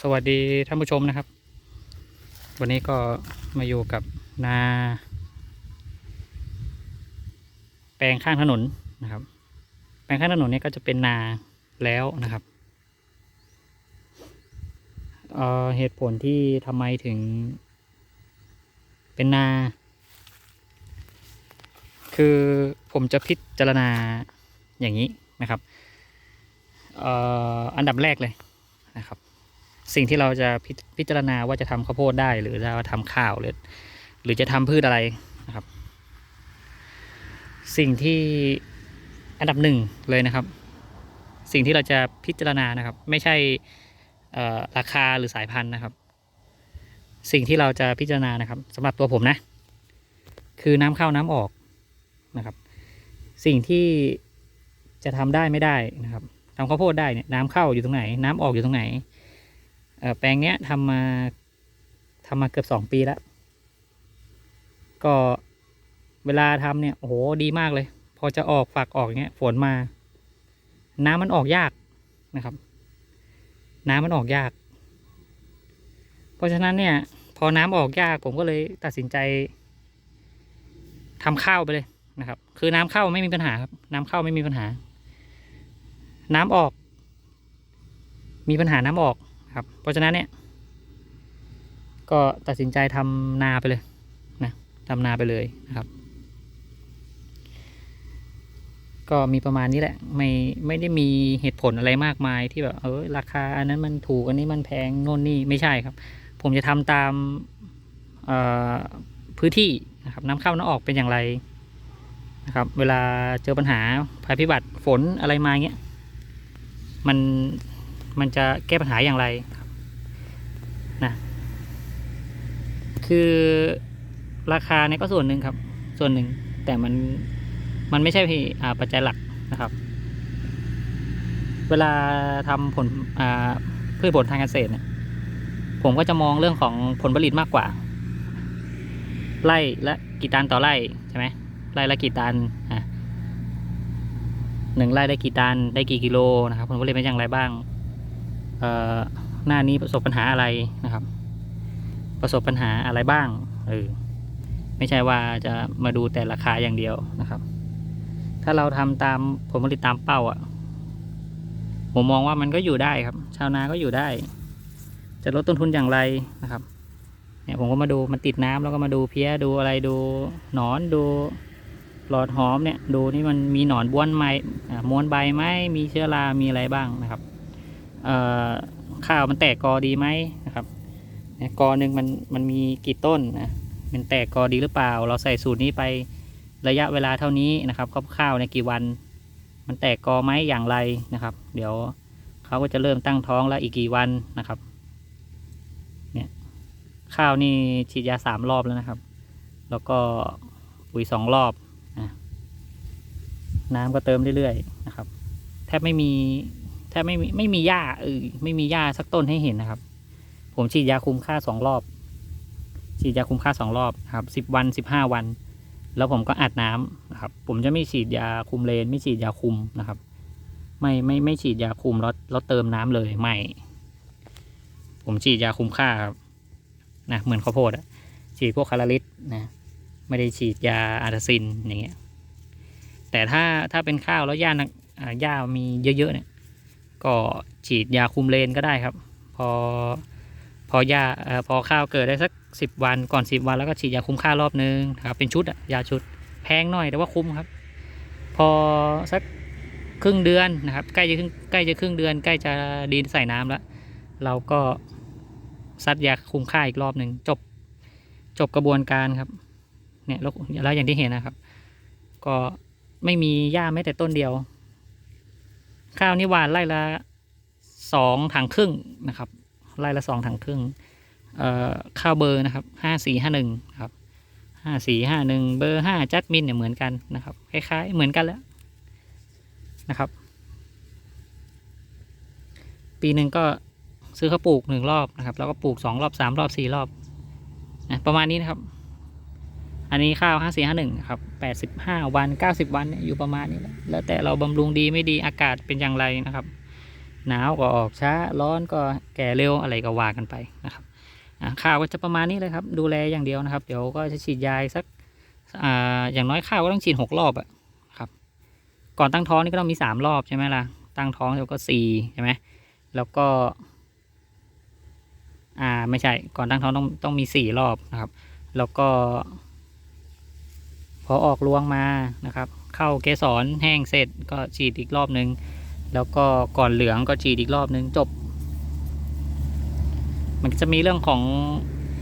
สวัสดีท่านผู้ชมนะครับ วันนี้ก็มาอยู่กับนา แปลงข้างถนนนะครับ แปลงข้างถนนเนี่ยก็จะเป็นนาแล้วนะครับเเหตุผลที่ทำไมถึง เป็นนา คือผมจะพิจารณาอย่างนี้นะครับอออันดับแรกเลยนะครับ สิ่งที่เราจะพิพจารณาว่าจะทำข้าวโพดได้หรือจะทำข้าวหรือหรือจะทำพืชอะไรนะครับ สิ่งที่อันดับหนึ่งเลยนะครับ สิ่งที่เราจะพิจารณานะครับ ไม่ใช่ราคาหรือสายพันธุ์นะครับ สิ่งที่เราจะพิจารณานะครับสำหรับตัวผมนะ คือน้ำเข้าน้ำออกนะครับ สิ่งที่จะทำได้ไม่ได้นะครับทำข้าวโพดได้เนี่ยน้ำเข้าอยู่ตรงไหน น้ำออกอยู่ตรงไหน แปลงเนี้ยทำมาทำมาเกือบสองปีแล้ว ก็เวลาทำเนี่ยโอ้โหดีมากเลย พอจะออกฝักออกเงี้ยฝนมา น้ำมันออกยากนะครับ น้ำมันออกยาก เพราะฉะนั้นเนี่ย พอน้ำออกยากผมก็เลยตัดสินใจทำข้าวไปเลยนะครับ คือน้ำเข้าไม่มีปัญหาครับ น้ำเข้าไม่มีปัญหา น้ำออก มีปัญหาน้ำออก ครับ เพราะฉะนั้นเนี่ย ก็ตัดสินใจทำนาไปเลยนะทำนาไปเลยนะครับ ก็มีประมาณนี้แหละ ไม่ไม่ได้มีเหตุผลอะไรมากมายที่แบบเออราคาอันนั้นมันถูกอันนี้มันแพงโน่นนี่ไม่ใช่ครับ ผมจะทำตามพื้นที่นะครับน้ำเข้าน้ำออกเป็นอย่างไรนะครับ เวลาเจอปัญหาภัยพิบัติฝนอะไรมาเงี้ย มัน มันจะแก้ปัญหาอย่างไรครับนะคือราคาเนี่ยก็ส่วนหนึ่งครับ ส่วนหนึ่งแต่มันมันไม่ใช่พี่อ่าปัจจัยหลักนะครับ เวลาทำผลอ่าพืชผลทางเกษตรเนี่ยผมก็จะมองเรื่องของผลผลิตมากกว่า ไร่ละกี่ตันต่อไร่ใช่ไหมไร่ละกี่ตันอะหนึ่งไร่ได้กี่ตันได้กี่กิโลนะครับผลผลิตเป็นอย่างไรบ้าง หน้านี้ประสบปัญหาอะไรนะครับ ประสบปัญหาอะไรบ้างเออไม่ใช่ว่าจะมาดูแต่ราคาอย่างเดียวนะครับ ถ้าเราทำตามผลผลิตตามเป้าอะ่ะผมมองว่ามันก็อยู่ได้ครับ ชาวนาก็อยู่ได้ จะลดต้นทุนอย่างไรนะครับเนี่ยผมก็มาดูมันติดน้ำแล้วก็มาดูเพี้ยดูอะไรดูหนอนดูหลอดหอมเนี่ย ดูนี่มันมีหนอนบ้วนไหมม้วนใบไหมมีเชื้อรา มีอะไรบ้างนะครับ ข้าวมันแตกกอดีไหมนะครับกอหนึ่งมันมันมีกี่ต้นนะมันแตกกอดีหรือเปล่า เราใส่สูตรนี้ไประยะเวลาเท่านี้นะครับข้าวในกี่วัน มันแตกกอไหมอย่างไรนะครับ เดี๋ยวเขาก็จะเริ่มตั้งท้องแล้วอีกกี่วันนะครับเนี่ยข้าวนี่ฉีดยาสามรอบแล้วนะครับ แล้วก็ปุ๋ยสองรอบนะน้ำก็เติมเรื่อยๆนะครับ แทบไม่มี แทบไม่มีไม่มีหญ้าเออไม่มีหญ้าสักต้นให้เห็นนะครับ ผมฉีดยาคุมค่าสองรอบ ฉีดยาคุมค่าสองรอบครับสิบวันสิบห้าวัน แล้วผมก็อัดน้ำนะครับ ผมจะไม่ฉีดยาคุมเลน ไม่ฉีดยาคุมนะครับ ไม่ไม่ไม่ฉีดยาคุมแล้วแล้วเติมน้ำเลยไม่ ผมฉีดยาคุมค่าครับนะเหมือนข้าวโพดอะฉีดพวกคาราลิสนะไม่ได้ฉีดยาอาร์ตาซินอย่างเงี้ยแต่ถ้าถ้าเป็นข้าวแล้วหญ้านักอ่าหญ้ามีเยอะๆเนี่ย ก็ฉีดยาคุมเลนก็ได้ครับ พอพอยาอพอข้าวเกิดได้สักสิบวันก่อนสิบวันแล้วก็ฉีดยาคุมค่ารอบนึงนะครับเป็นชุดอะยาชุดแพงหน่อยแต่ว่าคุ้มครับ พอสักครึ่งเดือนนะครับใกล้จะครึ่งใกล้จะครึ่งเดือน ใกล้จะดินใส่น้ำแล้วเราก็ซัดยาคุมค่าอีกรอบหนึ่งจบจบกระบวนการครับ เนี่ยแล้วแล้วอย่างที่เห็นนะครับ ก็ไม่มีหญ้าแม้แต่ต้นเดียว ข้าวนี่หวานไร่ละสองถังครึ่งนะครับ ไร่ละสองถังครึ่งเอ่อข้าวเบอร์นะครับห้าสี่ห้าหนึ่งครับห้าสี่ห้าหนึ่งเบอร์ห้าจัดมินเนี่ยเหมือนกันนะครับ คล้าย ๆ เหมือนกันแล้วนะครับ ปีหนึ่งก็ซื้อข้าวปลูกหนึ่งรอบนะครับ แล้วก็ปลูกสองรอบสามรอบสี่รอบนะประมาณนี้นะครับ อันนี้ข้าวห้าสี่ห้าหนึ่งครับแปดสิบห้าวันเก้าสิบวันเนี่ยอยู่ประมาณนี้แล้วแต่เราบำรุงดีไม่ดีอากาศเป็นอย่างไรนะครับ หนาวก็ออกช้าร้อนก็แก่เร็วอะไรก็ว่ากันไปนะครับข้าวก็จะประมาณนี้เลยครับ ดูแลอย่างเดียวนะครับ เดี๋ยวก็จะฉีดยาอีกสักออย่างน้อยข้าวก็ต้องฉีดหกรอบอะครับ ก่อนตั้งท้องนี่ก็ต้องมีสามรอบใช่ไหมล่ะ ตั้งท้องแล้วก็สี่ใช่ไหมแล้วก็ อ่าไม่ใช่ ก่อนตั้งท้องต้องต้องมีสี่รอบนะครับ แล้วก็ อออกรวงมานะครับ เข้าเกสรแห้งเสร็จก็ฉีดอีกรอบนึง แล้วก็ก่อนเหลืองก็ฉีดอีกรอบนึงจบ มันจะมีเรื่องของ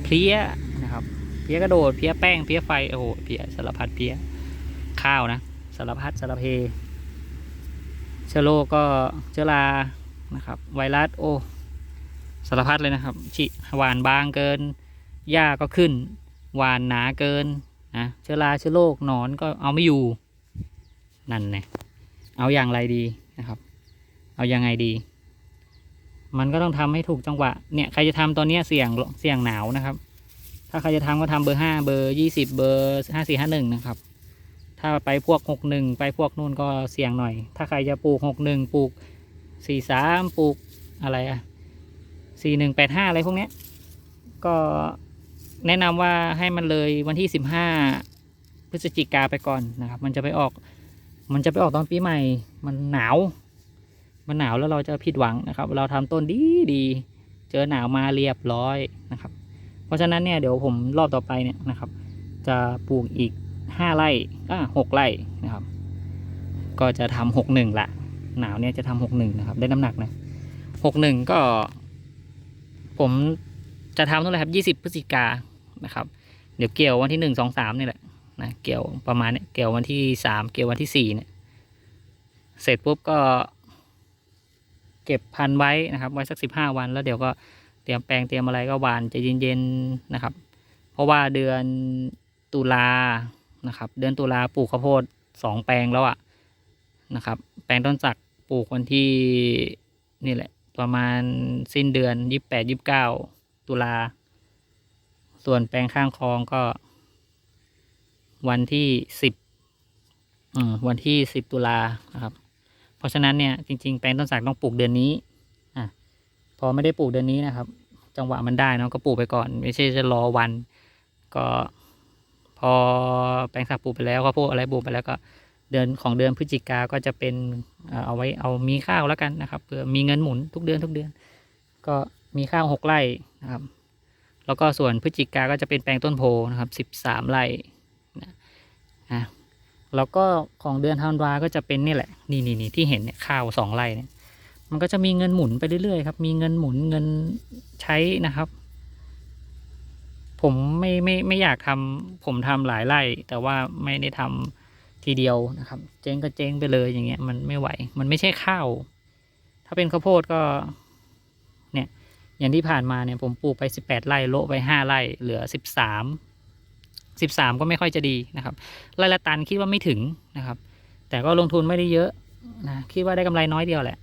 เพลี้ยนะครับเพลี้ยกระโดดเพลี้ยแป้งเพลี้ยไฟโอ้โหเพลี้ยสารพัดเพลี้ยข้าวนะสารพัดสารเพเชื้อโรคก็เชื้อรานะครับ ไวรัสโอสารพัดเลยนะครับฉีหวานบางเกินหญ้าก็ขึ้น หวานหนาเกิน นะเชื้อราเชื้อโรคหนอนก็เอาไม่อยู่ นั่นไงเอาอย่างไรดีนะครับ เอายังไงดี มันก็ต้องทำให้ถูกจังหวะเนี่ยใครจะทำตอนเนี้ยเสี่ยงเสี่ยงหนาวนะครับ ถ้าใครจะทำก็ทำเบอร์ห้าเบอร์ยี่สิบเบอร์ห้าสี่ห้าหนึ่งนะครับ ถ้าไปพวกหกหนึ่งไปพวกนู่นก็เสี่ยงหน่อย ถ้าใครจะปลูกหกหนึ่งปลูกสี่สามปลูกอะไรอะสี่หนึ่งแปดห้าอะไรพวกเนี้ยก็ แนะนำว่าให้มันเลยวันที่สิบห้าพฤศจิกาไปก่อนนะครับ มันจะไปออก มันจะไปออกตอนปีใหม่ มันหนาว มันหนาวแล้วเราจะผิดหวังนะครับ เราทำต้นดีดีเจอหนาวมาเรียบร้อยนะครับ เพราะฉะนั้นเนี่ยเดี๋ยวผมรอบต่อไปเนี่ยนะครับ จะปลูกอีกห้าไร่อ่าหกไร่นะครับ ก็จะทำหกหนึ่งละหนาวเนี่ยจะทำหกหนึ่งนะครับ ได้น้ำหนักนะหกหนึ่งก็ ผมจะทำนู่นแหละครับยี่สิบพฤศจิกา นะครับ เดี๋ยวเกี่ยววันที่หนึ่งสองสามนี่แหละนะเกี่ยวประมาณเนี่ยเกี่ยววันที่สามเกี่ยววันที่สี่เนี่ยเสร็จปุ๊บก็ เก็บพันไว้นะครับ ไว้สักสิบห้าวันแล้วเดี๋ยวก็เตรียมแปลงเตรียมอะไรก็หวานใจะเย็นๆนะครับ เพราะว่าเดือนตุลานะครับ เดือนตุลาปลูกข้าวโพดสองแปลงแล้วอะนะครับ แปลงต้นสักปลูกวันที่นี่แหละ ประมาณสิ้นเดือนยี่สิบแปดยี่เก้าตุลา ส่วนแปลงข้างคลองก็ วันที่สิบวันที่สิบตุลานะครับ เพราะฉะนั้นเนี่ยจริง ๆ แปลงต้นสักต้องปลูกเดือนนี้อะพอไม่ได้ปลูกเดือนนี้นะครับ จังหวะมันได้เนาะก็ปลูกไปก่อน ไม่ใช่จะรอวัน ก็ พอแปลงสักปลูกไปแล้วก็พวกอะไรปลูกไปแล้วก็เดือนของเดือนพฤศจิกาก็จะเป็นเอ่อเอาไว้เอามีข้าวแล้วกันนะครับเพื่อมีเงินหมุนทุกเดือนทุกเดือน ก็มีข้าวหกไร่นะครับ แล้วก็ส่วนพฤศจิกาก็จะเป็นแปลงต้นโพนะครับสิบสามไร่นะอะแล้วก็ของเดือนธันวาก็จะเป็นนี่แหละ นี่นี่นี่ที่เห็นเนี่ยข้าวสองไร่เนี่ยมันก็จะมีเงินหมุนไปเรื่อยๆครับ มีเงินหมุนเงินใช้นะครับ ผมไม่ไม่ไม่อยากทำผมทำหลายไร่ แต่ว่าไม่ได้ทำทีเดียวนะครับ เจ๊งก็เจ๊งไปเลยอย่างเงี้ยมันไม่ไหว มันไม่ใช่ข้าว ถ้าเป็นข้าวโพดก็ อย่างที่ผ่านมาเนี่ยผมปลูกไปสิบแปดไร่โละไปห้าไร่เหลือสิบสามสิบสามก็ไม่ค่อยจะดีนะครับไร่ละตันคิดว่าไม่ถึงนะครับ แต่ก็ลงทุนไม่ได้เยอะนะคิดว่าได้กำไรน้อยเดียวแหละ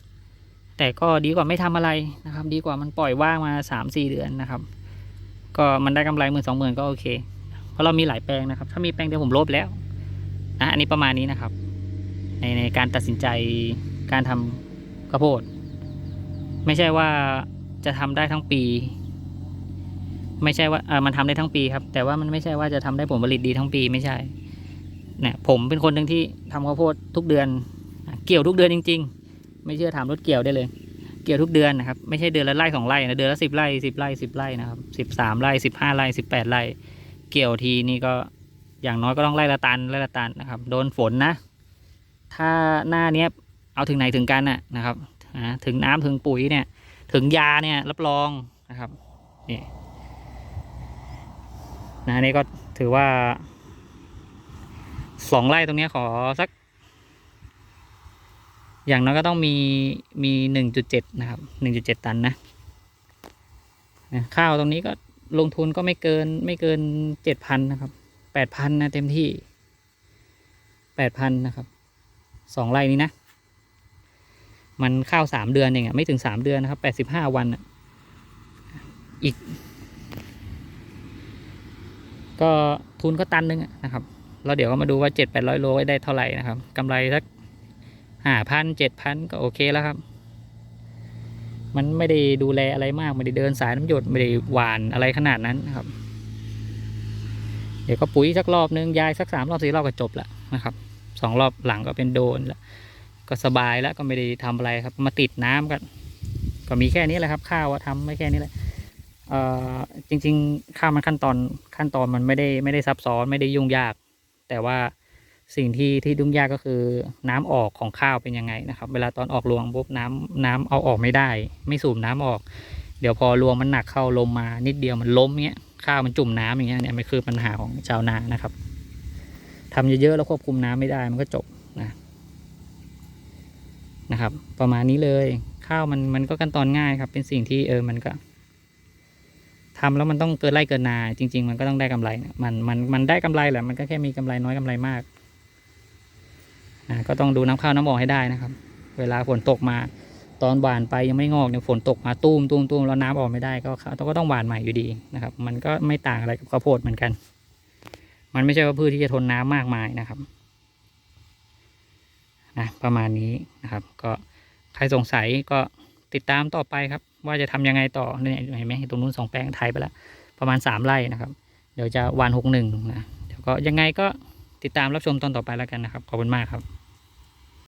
แต่ก็ดีกว่าไม่ทำอะไรนะครับ ดีกว่ามันปล่อยว่างมาสามสี่เดือนนะครับ ก็มันได้กำไรหมื่นสองหมื่นก็โอเค เพราะเรามีหลายแปลงนะครับ ถ้ามีแปลงเดียวผมลบแล้วนะอันนี้ประมาณนี้นะครับ ในในการตัดสินใจการทำข้าวโพด ไม่ใช่ว่า จะทำได้ทั้งปี ไม่ใช่ว่าเออมันทำได้ทั้งปีครับ แต่ว่ามันไม่ใช่ว่าจะทำได้ผลผลิตดีทั้งปีไม่ใช่เนี่ยผมเป็นคนหนึ่งที่ทำข้าวโพดทุกเดือน เกี่ยวทุกเดือนจริง ๆ ไม่เชื่อถามรถเกี่ยวได้เลย เกี่ยวทุกเดือนนะครับ ไม่ใช่เดือนละไร่สองไร่นะเดือนละสิบไร่สิบไร่สิบไร่นะครับสิบสามไร่สิบห้าไร่สิบแปดไร่ เกี่ยวทีนี่ก็อย่างน้อยก็ต้องไร่ละตันไร่ละตันนะครับ โดนฝนนะ ถ้าหน้าเนี้ยเอาถึงไหนถึงกันน่ะนะครับถึงน้ำถึงปุ๋ยเนี่ย ถึงยาเนี่ยรับรองนะครับนี่นะนี่ก็ถือว่าสองไร่ตรงนี้ขอสัก อย่างน้อยก็ต้องมีมีหนึ่งจุดเจ็ดนะครับหนึ่งจุดเจ็ดตันนะข้าวตรงนี้ก็ลงทุนก็ไม่เกินไม่เกินเจ็ดพันนะครับแปดพันนะเต็มที่แปดพันนะครับสองไร่นี้นะ มันข้าวสามเดือนเองอะไม่ถึงสามเดือนนะครับแปดสิบห้าวันอะอีก ก็ทุนก็ตันหนึงนะครับแล้วเดี๋ยวก็มาดูว่าเจ็ดแปดร้อยโลได้เท่าไหร่นะครับกำไรสักห้าพันเจ็ดพันก็โอเคแล้วครับ มันไม่ได้ดูแลอะไรมาก ไม่ได้เดินสายน้ำหยดไม่ได้หวานอะไรขนาดนั้นนะครับ เดี๋ยวก็ปุ๋ยสักรอบนึงยายสักสามรอบสี่รอบก็จบละนะครับสองรอบหลังก็เป็นโดนแล้ว ก็สบายแล้วก็ไม่ได้ทำอะไรครับ มาติดน้ำกันก็มีแค่นี้แหละครับ ข้าวว่าทำไม่แค่นี้แหละเอ่อจริง ๆ ข้าวมันขั้นตอนขั้นตอนมันไม่ได้ไม่ได้ซับซ้อนไม่ได้ยุ่งยาก แต่ว่าสิ่งที่ที่ยุ่งยากก็คือน้ำออกของข้าวเป็นยังไงนะครับ เวลาตอนออกรวงปุ๊บน้ำน้ำเอาออกไม่ได้ ไม่สูบน้ำออก เดี๋ยวพอรวงมันหนักเข้าลมมานิดเดียวมันล้มเงี้ยข้าวมันจุ่มน้ำอย่างเงี้ยเนี่ยมันคือปัญหาของชาวนานะครับทำเยอะๆแล้วควบคุมน้ำไม่ได้มันก็จบนะ นะครับ ประมาณนี้เลยข้าวมันมันก็ขั้นตอนง่ายครับ เป็นสิ่งที่เออมันก็ทำแล้วมันต้องเกินไร่เกินนาจริง ๆ มันก็ต้องได้กำไรมันมันมันได้กำไรแหละมันก็แค่มีกำไรน้อยกำไรมากนะก็ต้องดูน้ำข้าวน้ำออกให้ได้นะครับ เวลาฝนตกมา ตอนหวานไปยังไม่งอกเนี่ยฝนตกมาตุ้มตุ้มตุ้มแล้วน้ำออกไม่ได้ก็ข้าก็ต้องหวานใหม่อยู่ดีนะครับ มันก็ไม่ต่างอะไรกับข้าวโพดเหมือนกัน มันไม่ใช่ว่าพืชที่จะทนน้ำมากมายนะครับ นะประมาณนี้นะครับ ก็ใครสงสัยก็ติดตามต่อไปครับ ว่าจะทำยังไงต่อเนี่ยเห็นไหมตรงนู้นสองแปลงไทยไปแล้วประมาณสามไร่นะครับ เดี๋ยวจะวานหกหนึ่งนะเดี๋ยวก็ยังไงก็ติดตามรับชมตอนต่อไปแล้วกันนะครับ ขอบคุณมากครับ